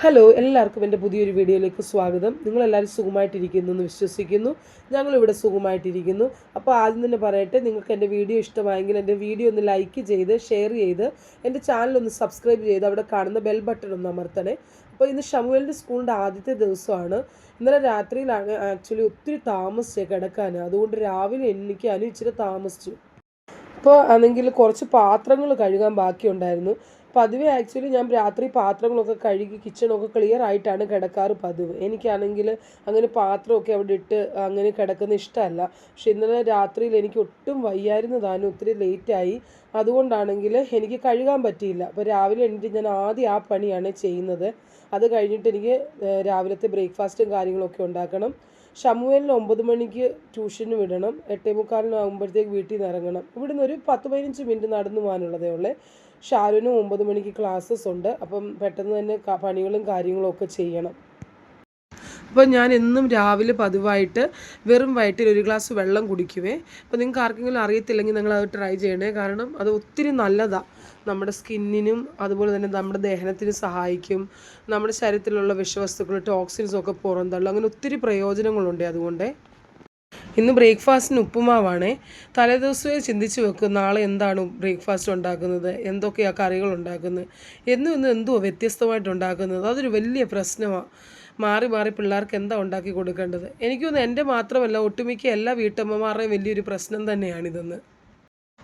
Hello എല്ലാവർക്കും എന്റെ പുതിയൊരു വീഡിയോയിലേക്ക് സ്വാഗതം. നിങ്ങളെല്ലാവരും സുഖമായിട്ടിരിക്കുന്നു എന്ന് വിശ്വസിക്കുന്നു. ഞങ്ങളിവിടെ സുഖമായിട്ടിരിക്കുന്നു. അപ്പോൾ ആദ്യം തന്നെ പറയട്ടെ നിങ്ങൾക്ക് എന്റെ വീഡിയോ ഇഷ്ടമായെങ്കിൽ എന്റെ വീഡിയോ ഒന്ന് ലൈക്ക് ചെയ്ത് ഷെയർ ചെയ്ത് എന്റെ ചാനൽ ഒന്ന് സബ്സ്ക്രൈബ് ചെയ്ത് അവിടെ കാണുന്ന ബെൽ ബട്ടൺ ഒന്ന് അമർത്തണേ. അപ്പോൾ ഇന്ന് ഷമുവേലിന്റെ സ്കൂളിന്റെ ആദ്യത്തെ ദിവസമാണ്. ഇന്നലെ രാത്രിയിലാണ് ആക്ച്വലി ഒത്തിരി താമസിച്ചത് കിടക്കാൻ. അതുകൊണ്ട് രാവിലെ എണ്ണിക്കാനും ഇച്ചിരി താമസിച്ചു. അപ്പോൾ ആണെങ്കിൽ കുറച്ച് പാത്രങ്ങൾ കഴുകാൻ ബാക്കിയുണ്ടായിരുന്നു. പതിവ് ആക്ച്വലി ഞാൻ രാത്രി പാത്രങ്ങളൊക്കെ കഴുകി കിച്ചണൊക്കെ ക്ലിയർ ആയിട്ടാണ് കിടക്കാറ് പതിവ്. എനിക്കാണെങ്കിൽ അങ്ങനെ പാത്രമൊക്കെ അവിടെ ഇട്ട് അങ്ങനെ കിടക്കുന്ന ഇഷ്ടമല്ല. പക്ഷെ ഇന്നലെ രാത്രിയിൽ എനിക്ക് ഒട്ടും വയ്യായിരുന്നതാണ് ഒത്തിരി ലേറ്റായി അതുകൊണ്ടാണെങ്കിൽ എനിക്ക് കഴുകാൻ പറ്റിയില്ല. അപ്പോൾ രാവിലെ എണീറ്റ് ഞാൻ ആദ്യം ആ പണിയാണ് ചെയ്യുന്നത്. അത് കഴിഞ്ഞിട്ട് എനിക്ക് രാവിലത്തെ ബ്രേക്ക്ഫാസ്റ്റും കാര്യങ്ങളൊക്കെ ഉണ്ടാക്കണം. ഷമുവേലിന് ഒമ്പത് മണിക്ക് ട്യൂഷന് വിടണം. എട്ടേ മുക്കാലിനാകുമ്പോഴത്തേക്ക് വീട്ടിൽ നിന്ന് ഇറങ്ങണം. ഇവിടുന്ന് ഒരു പത്ത് പതിനഞ്ച് മിനിറ്റ് നടന്നു പോകാനുള്ളതേ ഉള്ളേ. ഷാരുവിനും ഒമ്പത് മണിക്ക് ക്ലാസ്സസ് ഉണ്ട്. അപ്പം പെട്ടെന്ന് തന്നെ പണികളും കാര്യങ്ങളും ഒക്കെ ചെയ്യണം. അപ്പോൾ ഞാൻ എന്നും രാവിലെ പതിവായിട്ട് വെറും വയറ്റിൽ ഒരു ഗ്ലാസ് വെള്ളം കുടിക്കുവേ. അപ്പോൾ നിങ്ങൾക്ക് ആർക്കെങ്കിലും അറിയത്തില്ലെങ്കിൽ നിങ്ങൾ അത് ട്രൈ ചെയ്യണേ. കാരണം അത് ഒത്തിരി നല്ലതാണ് നമ്മുടെ സ്കിന്നിനും അതുപോലെ തന്നെ നമ്മുടെ ദഹനത്തിന് സഹായിക്കും. നമ്മുടെ ശരീരത്തിലുള്ള വിഷവസ്തുക്കൾ ടോക്സിൻസ് ഒക്കെ പുറന്തള്ളും. അങ്ങനെ ഒത്തിരി പ്രയോജനങ്ങളുണ്ട് അതുകൊണ്ട്. ഇന്ന് ബ്രേക്ക്ഫാസ്റ്റിന് ഉപ്പുമാവാണേ. തലേദിവസമേ ചിന്തിച്ച് വെക്കും നാളെ എന്താണ് ബ്രേക്ക്ഫാസ്റ്റ് ഉണ്ടാക്കുന്നത്? എന്തൊക്കെയാണ് കറികൾ ഉണ്ടാക്കുന്നത്? എന്നും ഇന്ന് എന്തുവാ വ്യത്യസ്തമായിട്ട് ഉണ്ടാക്കുന്നത്? അതൊരു വലിയ പ്രശ്നമാണ് മാറി മാറി പിള്ളേർക്ക് എന്താ ഉണ്ടാക്കി കൊടുക്കേണ്ടത്? എനിക്കൊന്ന് എന്റെ മാത്രമല്ല ഒട്ടുമിക്ക എല്ലാ വീട്ടമ്മമാരുടെയും വലിയൊരു പ്രശ്നം തന്നെയാണിതെന്ന്.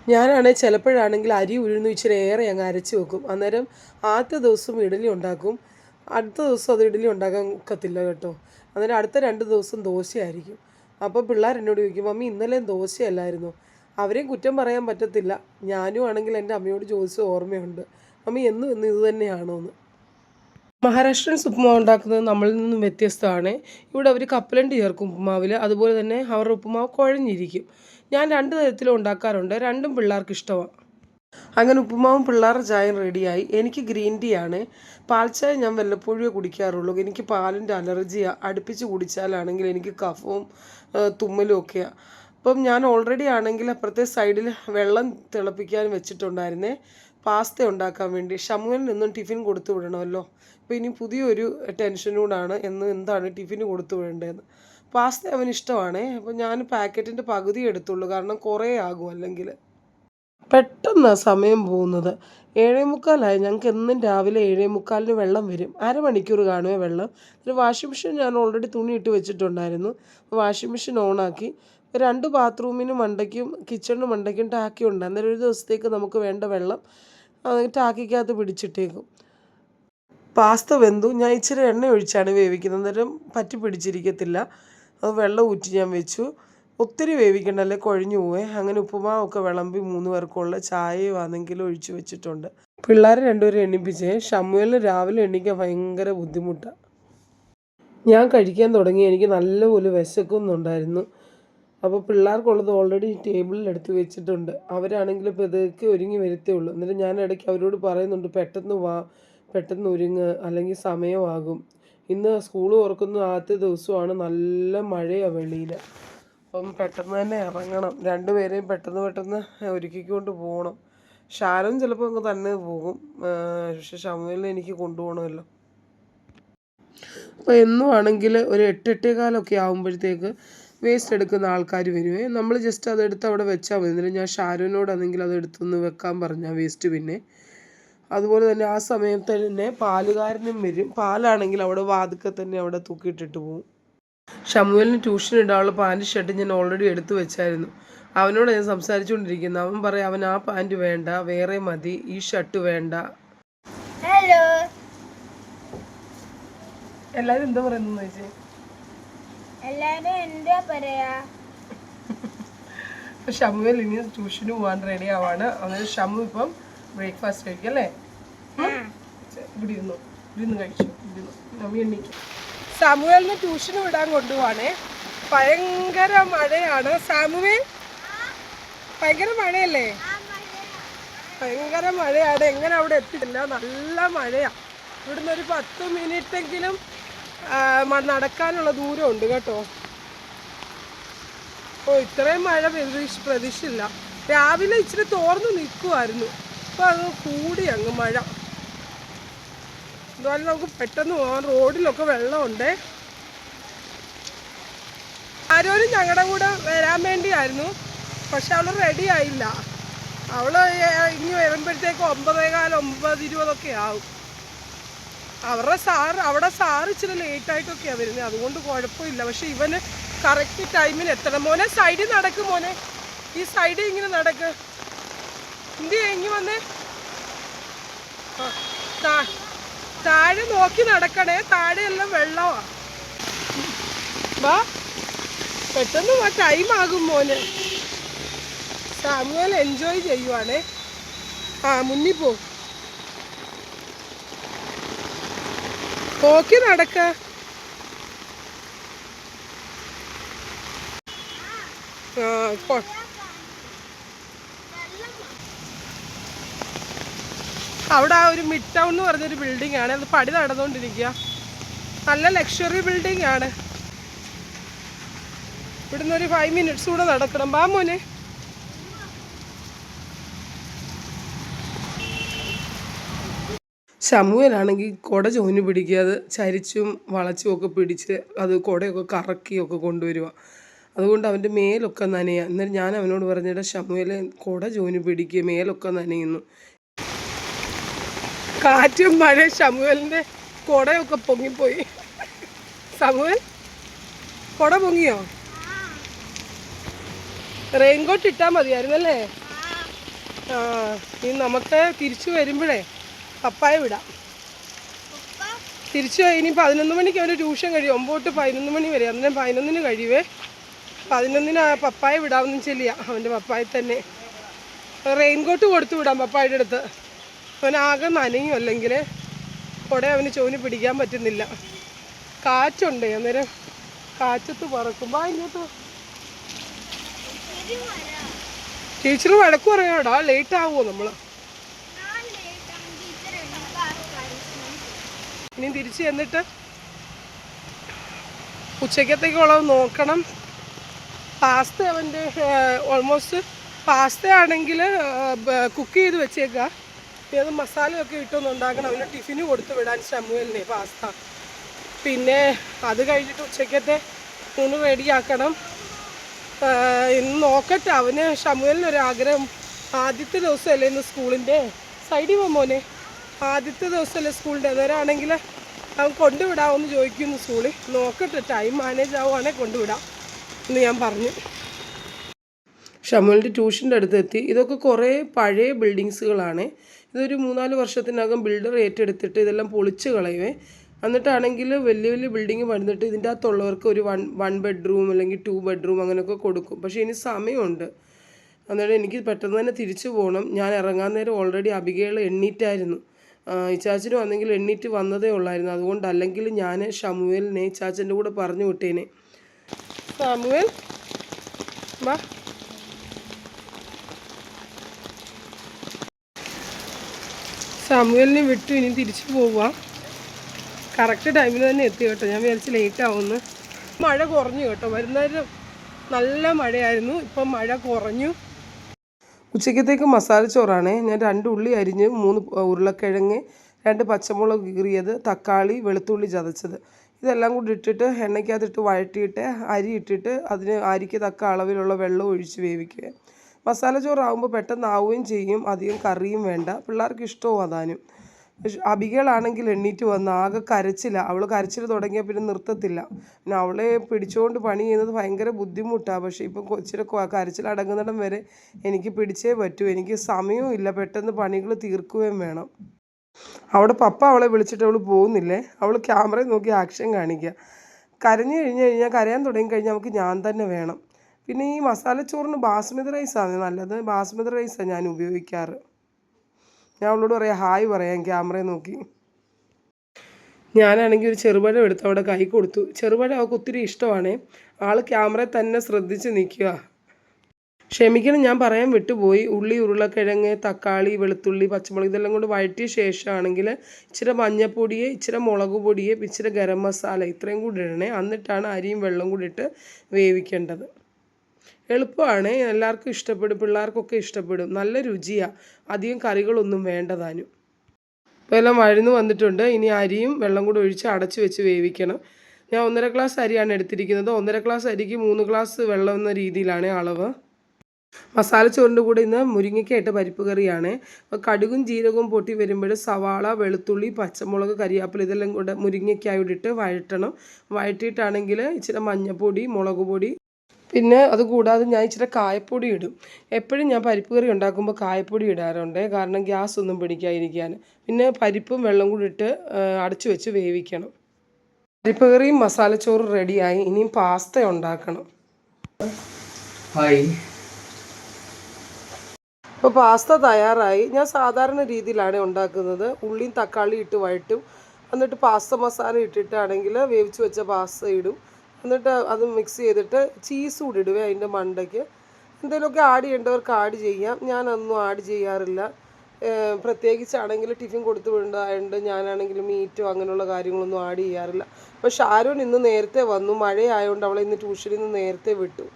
ഞാനാണെങ്കിൽ ചിലപ്പോഴാണെങ്കിൽ അരി ഉഴുന്ന് ഇച്ചിരി ഏറെ അങ്ങ് അരച്ച് വെക്കും. അന്നേരം ആദ്യത്തെ ദിവസം ഇഡലി ഉണ്ടാക്കും. അടുത്ത ദിവസം അത് ഇഡലി ഉണ്ടാക്കാൻ ഒക്കത്തില്ല കേട്ടോ. അന്നേരം അടുത്ത രണ്ട് ദിവസം ദോശയായിരിക്കും. അപ്പോൾ പിള്ളേർ എന്നോട് ചോദിക്കും മമ്മി ഇന്നലെയും ദോശയല്ലായിരുന്നു? അവരെയും കുറ്റം പറയാൻ പറ്റത്തില്ല. ഞാനും ആണെങ്കിൽ എന്റെ അമ്മയോട് ചോദിച്ച ഓർമ്മയുണ്ട്. മമ്മി എന്നും ഇന്ന് ഇത് തന്നെയാണോ? എന്ന്. മഹാരാഷ്ട്രൻ ഉപ്പുമാവ് ഉണ്ടാക്കുന്നത് നമ്മളിൽ നിന്നും വ്യത്യസ്തമാണ്. ഇവിടെ അവർ കപ്പലണ്ടി ചേർക്കും ഉപ്പുമാവിൽ അതുപോലെ തന്നെ അവരുടെ ഉപ്പുമാവ് കുഴഞ്ഞിരിക്കും. ഞാൻ രണ്ട് തരത്തിലും ഉണ്ടാക്കാറുണ്ട്. രണ്ടും പിള്ളേർക്ക് ഇഷ്ടമാണ് അങ്ങനെ ഉപ്പുമാവും പിള്ളേരുടെ ചായയും റെഡിയായി. എനിക്ക് ഗ്രീൻ ടീ ആണ്. പാൽച്ചായ ഞാൻ വല്ലപ്പോഴേ കുടിക്കാറുള്ളൂ. എനിക്ക് പാലിന്റെ അലർജിയാണ് അടുപ്പിച്ച് കുടിച്ചാലാണെങ്കിൽ എനിക്ക് കഫവും തുമ്മലും ഒക്കെയാണ് അപ്പം ഞാൻ ഓൾറെഡി ആണെങ്കിൽ അപ്പുറത്തെ സൈഡിൽ വെള്ളം തിളപ്പിക്കാൻ വെച്ചിട്ടുണ്ടായിരുന്നേ. പാസ്ത ഉണ്ടാക്കാൻ വേണ്ടി. ഷമുവിൽ നിന്നും ടിഫിൻ കൊടുത്തു വിടണമല്ലോ. അപ്പോൾ ഇനി പുതിയൊരു ടെൻഷനൂടാണ് എന്ന് എന്താണ് ടിഫിന് കൊടുത്തു വിടേണ്ടതെന്ന്. പാസ്ത അവന് ഇഷ്ടമാണേ. അപ്പോൾ ഞാൻ പാക്കറ്റിന്റെ പകുതി എടുത്തുള്ളൂ. കാരണം കുറേ ആകും അല്ലെങ്കിൽ. പെട്ടെന്ന് സമയം പോകുന്നത്. ഏഴേ മുക്കാലായി ഞങ്ങൾക്ക് എന്നും രാവിലെ ഏഴേ മുക്കാലിന് വെള്ളം വരും. അരമണിക്കൂർ കാണുമേ വെള്ളം. ഒരു വാഷിംഗ് മെഷീൻ ഞാൻ ഓൾറെഡി തുണി ഇട്ട് വെച്ചിട്ടുണ്ടായിരുന്നു വാഷിംഗ് മെഷീൻ ഓണാക്കി രണ്ട് ബാത്റൂമിനും മണ്ടയ്ക്കും കിച്ചണിനും മണ്ടയ്ക്കും ടാക്കി ഉണ്ട് അന്നേരം ഒരു ദിവസത്തേക്ക് നമുക്ക് വേണ്ട വെള്ളം ടാക്കിക്കകത്ത് പിടിച്ചിട്ടേക്കും. പാസ്ത വെന്തു. ഞാൻ ഇച്ചിരി എണ്ണ ഒഴിച്ചാണ് വേവിക്കുന്നത്. അന്നേരം പറ്റി പിടിച്ചിരിക്കത്തില്ല. അത് വെള്ളം ഊറ്റി ഞാൻ വെച്ചു. ഒത്തിരി വേവിക്കണ്ടല്ലേ കുഴഞ്ഞു പോവേ. അങ്ങനെ ഉപ്പുമാവൊക്കെ വിളമ്പി മൂന്ന് പേർക്കുള്ള ചായയും അതെങ്കിലും ഒഴിച്ചു വെച്ചിട്ടുണ്ട്. പിള്ളേരെ രണ്ടുപേരും എണ്ണിപ്പിച്ചേ ഷമ്മുവിന് രാവിലെ എണ്ണിക്കാൻ ഭയങ്കര ബുദ്ധിമുട്ടാണ് ഞാൻ കഴിക്കാൻ തുടങ്ങി. എനിക്ക് നല്ലപോലെ വിശക്കുന്നുണ്ടായിരുന്നു. അപ്പോൾ പിള്ളേർക്കുള്ളത് ഓൾറെഡി ടേബിളിൽ എടുത്ത് വെച്ചിട്ടുണ്ട്. അവരാണെങ്കിൽ ഇപ്പോൾ ഇതൊക്കെ ഒരുങ്ങി വരത്തേ ഉള്ളൂ. എന്നിട്ട് ഞാൻ ഇടയ്ക്ക് അവരോട് പറയുന്നുണ്ട് പെട്ടെന്ന് വാ പെട്ടെന്ന് ഒരുങ്ങ്. അല്ലെങ്കിൽ സമയമാകും. ഇന്ന് സ്കൂൾ തുറക്കുന്ന ആദ്യത്തെ ദിവസമാണ് നല്ല മഴയാണ് വെളിയിൽ അപ്പം പെട്ടെന്ന് തന്നെ ഇറങ്ങണം. രണ്ടുപേരെയും പെട്ടെന്ന് പെട്ടെന്ന് ഒരുക്കിക്കൊണ്ട് പോകണം. ഷാരോൺ ചിലപ്പോൾ അങ്ങ് തന്നെ പോകും. പക്ഷെ ഷമുവിനെ എനിക്ക് കൊണ്ടുപോകണമല്ലോ. അപ്പോൾ എന്നും ആണെങ്കിൽ ഒരു എട്ട് എട്ടേ കാലമൊക്കെ ആകുമ്പോഴത്തേക്ക് വേസ്റ്റ് എടുക്കുന്ന ആൾക്കാർ വരുവേ. നമ്മൾ ജസ്റ്റ് അതെടുത്ത് അവിടെ വെച്ചാൽ മതി. എന്നിട്ട് ഞാൻ അത് എടുത്തൊന്ന് വെക്കാൻ പറഞ്ഞ വേസ്റ്റ് പിന്നെ. അതുപോലെ തന്നെ ആ സമയത്ത് തന്നെ പാലുകാരനും വരും. പാലാണെങ്കിൽ അവിടെ വാതുക്കെ തന്നെ അവിടെ തൂക്കിയിട്ടിട്ട് പോകും ഷമുവലിന് ട്യൂഷൻ ഇടാനുള്ള പാന്റ് ഷർട്ട് ഞാൻ ഓൾറെഡി എടുത്തു വെച്ചായിരുന്നു. അവനോട് ഞാൻ സംസാരിച്ചുകൊണ്ടിരിക്കുന്നു. അവൻ പറയും അവൻ ആ പാന്റ് വേണ്ട വേറെ മതി ഈ ഷർട്ട് വേണ്ട. ഹലോ എല്ലാവരും എന്താ പറയുന്നു എല്ലാരും എന്താ പറയാ? ഷമുവേൽ ഇനി ട്യൂഷന് പോകാൻ റെഡി ആവാണ്. അങ്ങനെ ഷമു ഇപ്പം ബ്രേക്ക്ഫാസ്റ്റ് കഴിക്കും അല്ലേ? ഇവിടെ ഇരുന്നു. ഇവിടെ ഇരുന്ന് കഴിച്ചു. ഇവിടെ ഇരുന്നു. മമ്മി എണ്ണിക്കും സാമുവേലിന് ട്യൂഷന് വിടാൻ കൊണ്ടുപോവാണേ. ഭയങ്കര മഴയാണ്. സാമുവേൽ ഭയങ്കര മഴയല്ലേ? ഭയങ്കര മഴയാണ്. എങ്ങനെ അവിടെ എത്തിയില്ല നല്ല മഴയാണ് ഇവിടുന്ന് ഒരു പത്ത് മിനിറ്റെങ്കിലും എങ്കിലും നടക്കാനുള്ള ദൂരം ഉണ്ട് കേട്ടോ. ഓ ഇത്രയും മഴ പ്രതീക്ഷ പ്രതീക്ഷയില്ല. രാവിലെ ഇച്ചിരി തോർന്നു നിൽക്കുമായിരുന്നു അപ്പോൾ അത് കൂടി അങ്ങ് മഴ. അതുപോലെ നമുക്ക് പെട്ടെന്ന് പോകാം. റോഡിലൊക്കെ വെള്ളമുണ്ട്. ആരോരും ഞങ്ങളുടെ കൂടെ വരാൻ വേണ്ടിയായിരുന്നു. പക്ഷെ അവൾ റെഡി ആയില്ല. അവൾ ഇനി വരുമ്പോഴത്തേക്ക് ഒമ്പതേകാലം ഒമ്പത് ഇരുപതൊക്കെ ആവും. അവരുടെ സാറ് അവിടെ സാറ് ഇച്ചിരി ലേറ്റായിട്ടൊക്കെയാണ് വരുന്നത് അതുകൊണ്ട് കുഴപ്പമില്ല. പക്ഷെ ഇവന് കറക്റ്റ് ടൈമിന് എത്തണം. മോനെ സൈഡിൽ നടക്കും മോനെ. ഈ സൈഡിൽ ഇങ്ങനെ നടക്ക്. എന്ത് കഴിഞ്ഞ് വന്നേ? ആ, താഴെ നോക്കി നടക്കണേ. താഴെ എല്ലാം വെള്ളമാ വാ. പെട്ടെന്ന് വാ ടൈം ആകും മോനെ. സാമുവൽ എൻജോയ് ചെയ്യുവാണേ. ആ മുന്നിൽ പോ. നോക്കി നടക്ക. ആ കൊ- അവിടെ ആ ഒരു മിഡ് ടൗൺ എന്ന് പറഞ്ഞൊരു ബിൽഡിംഗ് ആണ്. അത് പടി നടന്നുകൊണ്ടിരിക്കുക നല്ല ലക്ഷറി ബിൽഡിംഗ് ആണ്. ഇവിടുന്ന് ഒരു ഫൈവ് മിനിറ്റ്സ് കൂടെ നടക്കണം. ബാ മോനെ. ശമുവലാണെങ്കിൽ കുട ചോന് പിടിക്കാതെ ചരിച്ചും വളച്ചും ഒക്കെ പിടിച്ച് അത് കുടയൊക്കെ കറക്കിയൊക്കെ കൊണ്ടുവരിക. അതുകൊണ്ട് അവന്റെ മേലൊക്കെ നനയുക. എന്നാലും ഞാൻ അവനോട് പറഞ്ഞിട്ട് ശമുവലെ കുട ചോന് പിടിക്കുക മേലൊക്കെ നനയുന്നു. കാറ്റും മഴ ശമുവലിന്റെ കുടയൊക്കെ പൊങ്ങിപ്പോയി. ശമുവൽ കുട പൊങ്ങിയോ? റെയിൻകോട്ട് ഇട്ടാൽ മതിയായിരുന്നല്ലേ? ആ ഇനി നമുക്ക് തിരിച്ചു വരുമ്പോഴേ പപ്പായ വിടാം. തിരിച്ചു ഇനി പതിനൊന്ന് മണിക്ക് അവന്റെ ട്യൂഷൻ കഴിയും. ഒമ്പോട്ട് പതിനൊന്ന് മണി വരെ. അന്നേരം പതിനൊന്നിന് കഴിയുവേ. പതിനൊന്നിന് പപ്പായ വിടാമെന്ന് ചെല്ലിയ. അവന്റെ പപ്പായ തന്നെ. റെയിൻകോട്ട് കൊടുത്തു വിടാം പപ്പായുടെ അടുത്ത്. അവനാകെ നനയും അല്ലെങ്കിൽ കുട അവന് ചോന് പിടിക്കാൻ പറ്റുന്നില്ല. കാറ്റുണ്ട്. അന്നേരം കാറ്റത്ത് പറക്കുമ്പോൾ അതിനകത്ത് ടീച്ചർ വഴക്ക് പറയാടാ. ലേറ്റ് ആവുമോ നമ്മൾ ഇനി തിരിച്ച് ചെന്നിട്ട് ഉച്ചക്കത്തേക്കുള്ളത് നോക്കണം. പാസ്ത അവന്റെ ഓൾമോസ്റ്റ് പാസ്ത ആണെങ്കിൽ കുക്ക് ചെയ്ത് വെച്ചേക്കുക പിന്നെ അത് മസാലയൊക്കെ ഇട്ടൊന്ന് ഉണ്ടാക്കണം അവന് ടിഫിന് കൊടുത്തു വിടാൻ ശമുവലിനെ പാസ്ത പിന്നെ അത് കഴിഞ്ഞിട്ട് ഉച്ചക്കത്തെ ഊണ് റെഡിയാക്കണം. ഇന്ന് നോക്കട്ടെ. അവന് ഷമുവലിനൊരാഗ്രഹം ആദ്യത്തെ ദിവസമല്ലേ ഇന്ന് സ്കൂളിന്റെ സൈഡിൽ മോനെ. ആദ്യത്തെ ദിവസമല്ലേ സ്കൂളിന്റെ അന്നേരമാണെങ്കിൽ അവൻ കൊണ്ടുവിടാമെന്ന് ചോദിക്കുന്നു സ്കൂളിൽ. നോക്കട്ടെ ടൈം മാനേജ് ആവുകയാണെങ്കിൽ കൊണ്ടുവിടാം എന്ന് ഞാൻ പറഞ്ഞു. ഷമുലിന്റെ ട്യൂഷന്റെ അടുത്തെത്തി. ഇതൊക്കെ കുറേ പഴയ ബിൽഡിങ്സുകളാണ്. ഇതൊരു മൂന്നാൽ വർഷത്തിനകം ബിൽഡർ ഏറ്റെടുത്തിട്ട് ഇതെല്ലാം പൊളിച്ച് കളയുവേ. എന്നിട്ടാണെങ്കിൽ വലിയ വലിയ ബിൽഡിങ് പണിതിട്ട് ഇതിന്റെ അകത്തുള്ളവർക്ക് ഒരു വൺ വൺ ബെഡ്റൂം അല്ലെങ്കിൽ ടു ബെഡ്റൂം അങ്ങനെയൊക്കെ കൊടുക്കും. പക്ഷേ ഇനി സമയമുണ്ട്. അന്നേരം എനിക്ക് പെട്ടെന്ന് തന്നെ തിരിച്ചു പോകണം. ഞാൻ ഇറങ്ങാൻ നേരം ഓൾറെഡി അബികേൾ എണ്ണീറ്റായിരുന്നു. ഇച്ചാച്ചന് വന്നെങ്കിൽ എണ്ണീറ്റ് വന്നതേ ഉള്ളായിരുന്നു. അതുകൊണ്ട് അല്ലെങ്കിൽ ഞാൻ ഷമുവേലിനെ ഇച്ചാച്ചന്റെ കൂടെ പറഞ്ഞു വിട്ടേനെ. ഷമുവേൽ വാ. സാമുവേലിനെ വിട്ടു ഇനി തിരിച്ചു പോവുക കറക്റ്റ് ടൈമിൽ തന്നെ എത്തി കേട്ടോ. ഞാൻ വിചാരിച്ച് ലേറ്റ് ആവുമെന്ന് മഴ കുറഞ്ഞു കേട്ടോ. വരുന്നേരം നല്ല മഴയായിരുന്നു. ഇപ്പം മഴ കുറഞ്ഞു. ഉച്ചക്കത്തേക്ക് മസാല ചോറാണ്. ഞാൻ രണ്ട് ഉള്ളി അരിഞ്ഞ് മൂന്ന് ഉരുളക്കിഴങ്ങ് രണ്ട് പച്ചമുളക് കീറിയത് തക്കാളി വെളുത്തുള്ളി ചതച്ചത്. ഇതെല്ലാം കൂടി ഇട്ടിട്ട് എണ്ണയ്ക്കകത്തിട്ട് വഴറ്റിയിട്ട് അരി ഇട്ടിട്ട് അതിന് അരിക്ക് തക്ക അളവിലുള്ള വെള്ളം ഒഴിച്ച് വേവിക്കുക. മസാല ചോറാകുമ്പോൾ പെട്ടെന്ന് ആവുകയും ചെയ്യും. അധികം കറിയും വേണ്ട. പിള്ളേർക്ക് ഇഷ്ടവും അതാനും. പക്ഷെ അബികളാണെങ്കിൽ എണ്ണീറ്റ് വന്ന് ആകെ കരച്ചില്ല അവൾ കരച്ചിൽ തുടങ്ങിയാൽ പിന്നെ നിർത്തത്തില്ല. പിന്നെ അവളെ പിടിച്ചുകൊണ്ട് പണി ചെയ്യുന്നത് ഭയങ്കര ബുദ്ധിമുട്ടാണ് പക്ഷേ ഇപ്പം കൊച്ചിനെ കരച്ചിൽ അടങ്ങുന്നിടം വരെ എനിക്ക് പിടിച്ചേ പറ്റൂ. എനിക്ക് സമയവും ഇല്ല. പെട്ടെന്ന് പണികൾ തീർക്കുകയും വേണം. അവിടെ പപ്പ അവളെ വിളിച്ചിട്ട് അവൾ പോകുന്നില്ലേ? അവൾ ക്യാമറയിൽ നോക്കി ആക്ഷൻ കാണിക്കുക കരഞ്ഞു കഴിഞ്ഞു കഴിഞ്ഞാൽ കരയാൻ തുടങ്ങി കഴിഞ്ഞാൽ നമുക്ക് ഞാൻ തന്നെ വേണം. പിന്നെ ഈ മസാല ചോറിന് ബാസ്മതി റൈസാണ് നല്ലത്. ബാസ്മതി റൈസാണ് ഞാൻ ഉപയോഗിക്കാറ്. ഞാൻ അവളോട് പറയാം ഹായ് പറയാം ക്യാമറയെ നോക്കി. ഞാനാണെങ്കിൽ ഒരു ചെറുപഴം എടുത്ത് അവിടെ കൈ കൊടുത്തു. ചെറുപഴം അവൾക്ക് ഒത്തിരി ഇഷ്ടമാണ്. ആൾ ക്യാമറയിൽ തന്നെ ശ്രദ്ധിച്ച് നിൽക്കുക. ക്ഷമിക്കണം ഞാൻ പറയാൻ വിട്ടുപോയി. ഉള്ളി ഉരുളക്കിഴങ്ങ് തക്കാളി വെളുത്തുള്ളി പച്ചമുളക് ഇതെല്ലാം കൊണ്ട് വഴറ്റിയ ശേഷമാണെങ്കിൽ ഇച്ചിരി മഞ്ഞപ്പൊടിയെ ഇച്ചിരി മുളക് പൊടിയെ ഇച്ചിരി ഗരം മസാല ഇത്രയും കൂടി ഇടണേ. എന്നിട്ടാണ് അരിയും വെള്ളം കൂടി ഇട്ട് വേവിക്കേണ്ടത്. എളുപ്പമാണ്. എല്ലാവർക്കും ഇഷ്ടപ്പെടും. പിള്ളേർക്കൊക്കെ ഇഷ്ടപ്പെടും. നല്ല രുചിയാണ് അധികം കറികളൊന്നും വേണ്ടതാനും ഇപ്പം എല്ലാം വഴന്ന് വന്നിട്ടുണ്ട്. ഇനി അരിയും വെള്ളം കൂടി ഒഴിച്ച് അടച്ച് വെച്ച് വേവിക്കണം. ഞാൻ ഒന്നര ഗ്ലാസ് അരിയാണ് എടുത്തിരിക്കുന്നത്. ഒന്നര ഗ്ലാസ് അരിക്ക് മൂന്ന് ഗ്ലാസ് വെള്ളം എന്ന രീതിയിലാണ് അളവ്. മസാല ചോറിന്റെ കൂടെ ഇന്ന് മുരിങ്ങയ്ക്കായിട്ട് പരിപ്പ് കറിയാണ്. അപ്പോൾ കടുകും ജീരകവും പൊട്ടി വരുമ്പോൾ സവാള വെളുത്തുള്ളി പച്ചമുളക് കരിയാപ്പില ഇതെല്ലാം കൂടെ മുരിങ്ങയ്ക്കായോട് ഇട്ട് വഴറ്റണം. വഴറ്റിയിട്ടാണെങ്കിൽ ഇച്ചിരി മഞ്ഞൾപ്പൊടി മുളക് പൊടി പിന്നെ അതുകൂടാതെ ഞാൻ ഇച്ചിരി കായപ്പൊടി ഇടും. എപ്പോഴും ഞാൻ പരിപ്പ് കറി ഉണ്ടാക്കുമ്പോൾ കായപ്പൊടി ഇടാറുണ്ട്. കാരണം ഗ്യാസ് ഒന്നും പിടിക്കാതിരിക്കാൻ. പിന്നെ പരിപ്പും വെള്ളം കൂടി ഇട്ട് അടച്ചു വെച്ച് വേവിക്കണം. പരിപ്പ് കറിയും മസാല ചോറും റെഡിയായി. ഇനിയും പാസ്ത ഉണ്ടാക്കണം. ഹായ്. ഇപ്പോൾ പാസ്ത തയ്യാറായി. ഞാൻ സാധാരണ രീതിയിലാണ് ഉണ്ടാക്കുന്നത്. ഉള്ളിയും തക്കാളിയും ഇട്ട് വഴറ്റും. എന്നിട്ട് പാസ്ത മസാല ഇട്ടിട്ടാണെങ്കിൽ വേവിച്ച് വെച്ച പാസ്ത ഇടും. എന്നിട്ട് അത് മിക്സ് ചെയ്തിട്ട് ചീസ് കൂടി ഇടുവേ അതിന്റെ മണ്ടയ്ക്ക്. എന്തെങ്കിലുമൊക്കെ ആഡ് ചെയ്യേണ്ടവർക്ക് ആഡ് ചെയ്യാം. ഞാനൊന്നും ആഡ് ചെയ്യാറില്ല. പ്രത്യേകിച്ചാണെങ്കിൽ ടിഫിൻ കൊടുത്തു വിടേണ്ടതായതുകൊണ്ട് ഞാനാണെങ്കിൽ മീറ്റോ അങ്ങനെയുള്ള കാര്യങ്ങളൊന്നും ആഡ് ചെയ്യാറില്ല. അപ്പോൾ ഷാരൂൻ ഇന്ന് നേരത്തെ വന്നു. മഴയായതുകൊണ്ട് അവളെ ഇന്ന് ട്യൂഷനിൽ നിന്ന് നേരത്തെ വിട്ടു.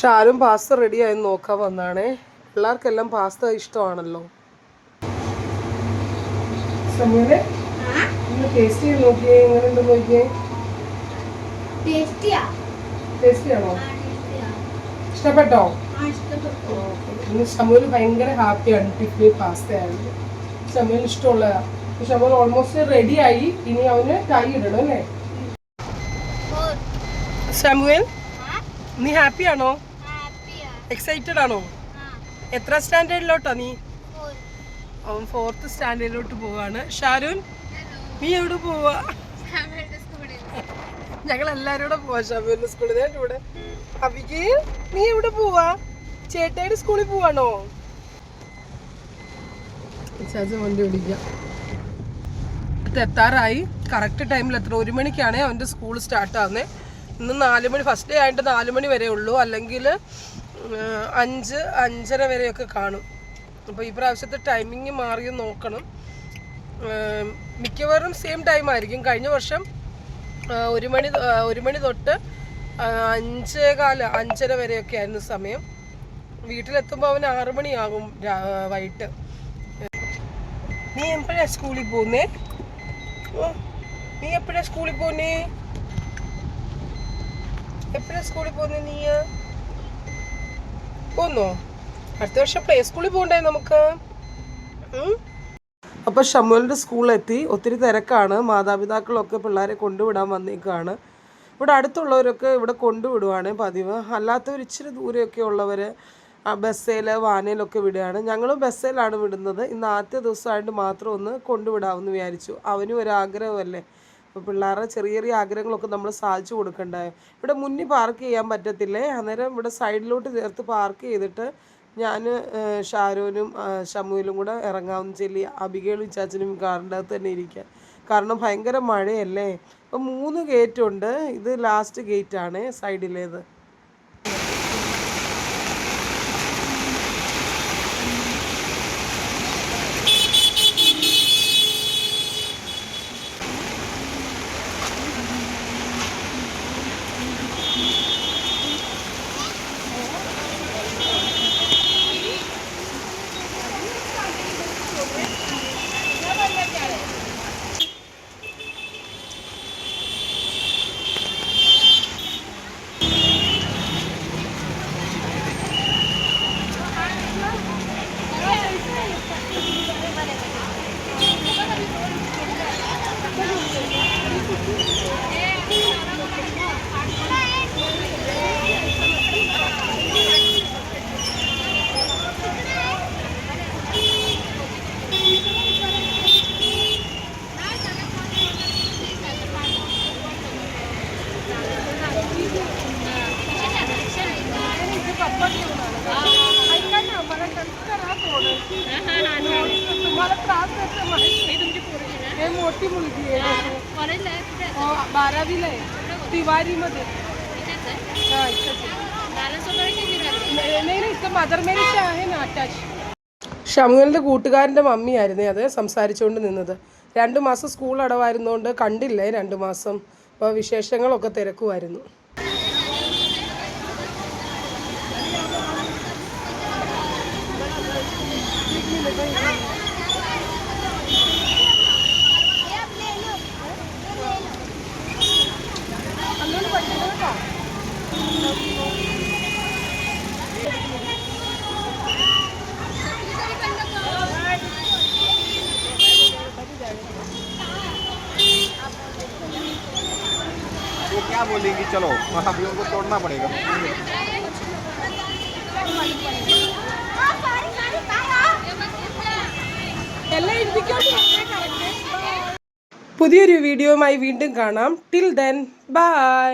ഷാരൂൺ പാസ്ത റെഡി ആയെന്ന് നോക്കാൻ വന്നാണേ. പിള്ളേർക്കെല്ലാം പാസ്ത ഇഷ്ടമാണല്ലോ. ടേസ്റ്റ് ചെയ്ത് നോക്കിയേ. എങ്ങനെയുണ്ട് നോക്കിയേ? ഇഷ്ടപ്പെട്ടോ? ഇന്ന് ഭയങ്കര ഹാപ്പിയാണ് ടിഫിനി പാസ്ത ആയത് ഷമൂലിന് ഇഷ്ടമുള്ളതാ ഷമൂൽ ഓൾമോസ്റ്റ് റെഡി ആയി. ഇനി അവന് ടൈ ഇടണം അല്ലേ? ഷമുവേൽ നീ ഹാപ്പിയാണോ? ഹാപ്പിയാ. എക്സൈറ്റഡ് ആണോ? എത്ര സ്റ്റാൻഡേർഡിലോട്ടാ നീ? അവൻ ഫോർത്ത് സ്റ്റാൻഡേർഡിലോട്ട് പോവാണ്. ഷാരൂൻ നീ എവിടെ പോവാ? ഞങ്ങൾ എല്ലാരും കൂടെ പോവാ സ്കൂളിൽ എന്റെ കൂടെ. അവിക്ക് നീ എവിടെ പോവാ? ചേട്ടയുടെ സ്കൂളിൽ പോവാണോ? വണ്ടി ഓടിക്കാം എത്താറായി. കറക്റ്റ് ടൈമിൽ എത്ര ഒരു മണിക്കാണ് അവന്റെ സ്കൂൾ സ്റ്റാർട്ട് ആവുന്നത് ഇന്ന് നാല് മണി ഫസ്റ്റ് ഡേ ആയിട്ട് നാല് മണി വരെ ഉള്ളൂ. അല്ലെങ്കിൽ അഞ്ച് അഞ്ചര വരെയൊക്കെ കാണും. അപ്പോൾ ഈ പ്രാവശ്യത്തെ ടൈമിങ് മാറിയും നോക്കണം. മിക്കവാറും സെയിം ടൈം ആയിരിക്കും. കഴിഞ്ഞ വർഷം ഒരു മണി ഒരു മണി തൊട്ട് അഞ്ചേകാൽ അഞ്ചര വരെയൊക്കെ ആയിരുന്നു സമയം. വീട്ടിലെത്തുമ്പോൾ അവന് ആറു മണിയാകും വൈകിട്ട്. നീ എപ്പോഴാ സ്കൂളിൽ പോകുന്നേ നീ എപ്പോഴാ സ്കൂളിൽ പോകുന്നേ എപ്പോഴാ സ്കൂളിൽ പോകുന്നേ നീ? പോന്നോ? അടുത്ത വർഷം പ്ലേ സ്കൂളിൽ പോകണ്ടേ നമുക്ക്? അപ്പോൾ ഷമുലിന്റെ സ്കൂളിലെത്തി. ഒത്തിരി തിരക്കാണ്. മാതാപിതാക്കളൊക്കെ പിള്ളേരെ കൊണ്ടുവിടാൻ വന്നേക്കാണ്. ഇവിടെ അടുത്തുള്ളവരൊക്കെ ഇവിടെ കൊണ്ടുവിടുവാണ് പതിവ്. അല്ലാത്തവർ ഇച്ചിരി ദൂരെയൊക്കെ ഉള്ളവർ ബസ്സിൽ വാനയിലൊക്കെ വിടുകയാണ്. ഞങ്ങളും ബസ്സേലാണ് വിടുന്നത്. ഇന്ന് ആദ്യ ദിവസമായിട്ട് മാത്രം ഒന്ന് കൊണ്ടുവിടാമെന്ന് വിചാരിച്ചു. അവനും ഒരു ആഗ്രഹമല്ലേ? അപ്പോൾ പിള്ളേരുടെ ചെറിയ ചെറിയ ആഗ്രഹങ്ങളൊക്കെ നമ്മൾ സാധിച്ചു കൊടുക്കണ്ടേ? ഇവിടെ മുന്നിൽ പാർക്ക് ചെയ്യാൻ പറ്റത്തില്ലേ? അന്നേരം ഇവിടെ സൈഡിലോട്ട് ചേർത്ത് പാർക്ക് ചെയ്തിട്ട് ഞാൻ ഷാരോനും ഷമുവിലും കൂടെ ഇറങ്ങാമെന്ന് ചൊല്ലി അബികേളും ചാച്ചനും കാറിന്റെ അകത്ത് തന്നെ ഇരിക്കാൻ കാരണം ഭയങ്കര മഴയല്ലേ? അപ്പം മൂന്ന് ഗേറ്റ് ഉണ്ട്. ഇത് ലാസ്റ്റ് ഗേറ്റ് ആണ് സൈഡിലേത്. ഷമുവിന്റെ കൂട്ടുകാരന്റെ മമ്മിയായിരുന്നേ അത് സംസാരിച്ചുകൊണ്ട് നിന്നത്. രണ്ട് മാസം സ്കൂൾ അടവായിരുന്നുകൊണ്ട് കണ്ടില്ലേ രണ്ട് മാസം. അപ്പോൾ വിശേഷങ്ങളൊക്കെ തിരക്കുമായിരുന്നു बोलेंगे चलो वहाँ भी उनको तोड़ना पड़ेगा പുതിയൊരു വീഡിയോയുമായി വീണ്ടും കാണാം ടിൽ ദെൻ ബൈ